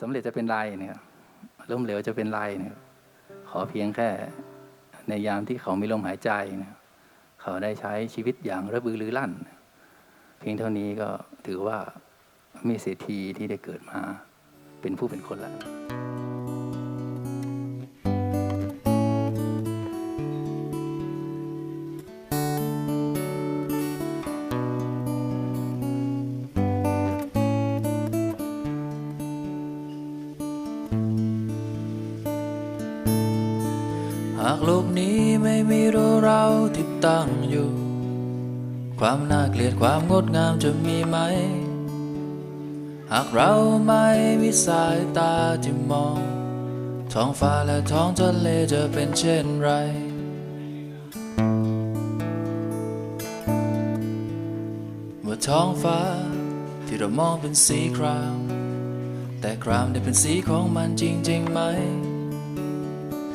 สำเร็จจะเป็นไรเนี่ยล้มเหลวจะเป็นไรเนี่ยขอเพียงแค่ในยามที่เขามีลมหายใจเนี่ยเขาได้ใช้ชีวิตอย่างระบือรือลั่น เพียงเท่านี้ก็ถือว่ามีเศรษฐีที่ได้เกิดมาเป็นผู้เป็นคนแล้ว โลกนี้ไม่มีเราเราที่ตั้งอยู่ ความน่าเกลียดความงดงามจะมีไหม หากเราไม่มีสายตาที่มอง ท้องฟ้าและท้องทะเลจะเป็นเช่นไรเมื่อท้องฟ้าที่เรามองเป็นสีคราม แต่ครามได้เป็นสีของมันจริงๆไหม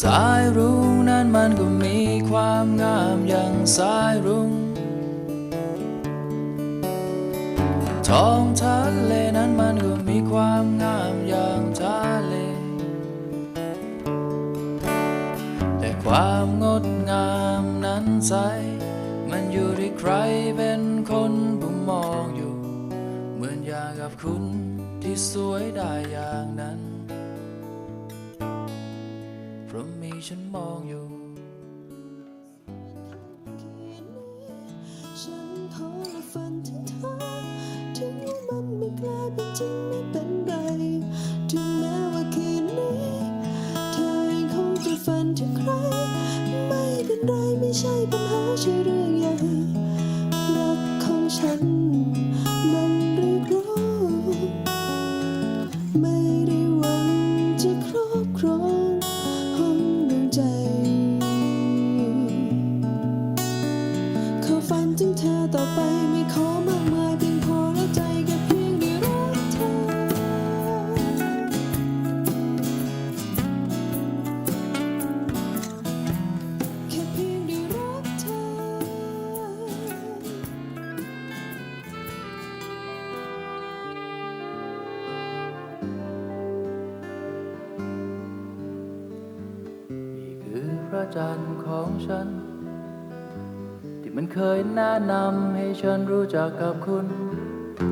สายรุ้งนั้นมันก็มีความงามอย่างสายรุ้งท้องทะเลนั้นมันก็มีความงามอย่างทะเล แต่ความงดงามนั้นใส มันอยู่ที่ใครเป็นคนผู้มองอยู่ เหมือนอย่างกับคุณที่สวยได้อย่างนั้น เพราะมีฉันมองอยู่ฉันพอและฝันถึงเธอถึงว่ามันไม่กลายเป็นจริงไม่เป็นไรถึงแม้ว่าคืนนี้เธอยังคงจะฝันถึงใคร ไม่เป็นไรไม่ใช่ปัญหาใช่เรื่องใหญ่รักของฉัน พระจันทร์ของฉัน ที่มันเคยแนะนำให้ฉันรู้จักกับคุณ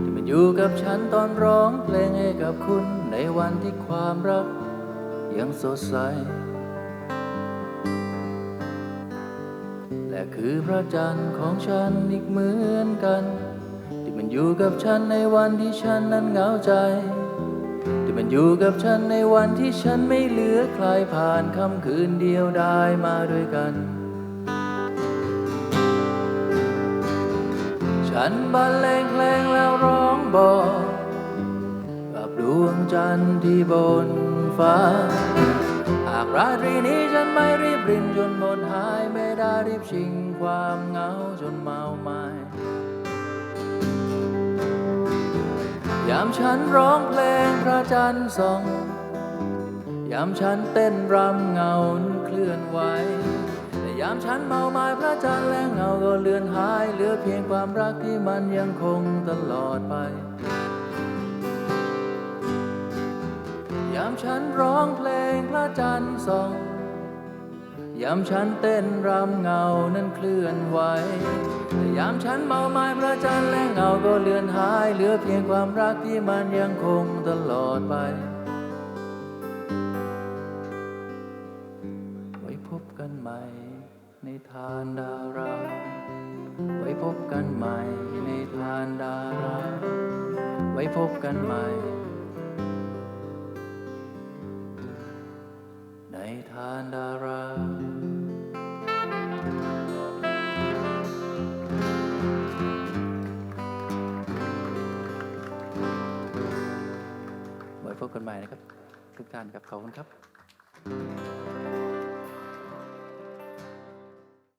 ที่มันอยู่กับฉันตอนร้องเพลงให้กับคุณ ในวันที่ความรักยังสดใส และคือพระจันทร์ของฉันอีกเหมือนกัน ที่มันอยู่กับฉันในวันที่ฉันนั้นเหงาใจ ที่มันอยู่กับฉันในวันที่ฉันไม่เหลือใครผ่านค่ำคืนเดียวได้มาด้วยกัน ฉันบรรเลงเพลงแล้วร้องบอกกับดวงจันทร์ที่บนฟ้า หากราตรีนี้ฉันไม่รีบรินจนหมดหายไม่ได้รีบชิงความเหงาจนเมาไม้ ยามฉันร้องเพลงพระจันทร์ส่อง ยามฉันเต้นรำเงาเคลื่อนไหวแต่ยามฉันเมาไม้พระจันทร์และเงาก็เลือนหายเหลือเพียงความรักที่มันยังคงตลอดไป ยามฉันร้องเพลงพระจันทร์ส่อง ยามฉันเต้นรำเงานั้นเคลื่อนไหวแต่ยามฉันเมาไม้พระจันทร์และเงาก็เลือนหายเหลือเพียงความรักที่มันยังคงตลอดไป ไว้พบกันใหม่ในทานดารา ไว้พบกันใหม่ในทานดารา ไว้พบกันใหม่ ในทานดาราไว้พบกันใหม่นะครับ ทุกท่านครับขอบคุณครับ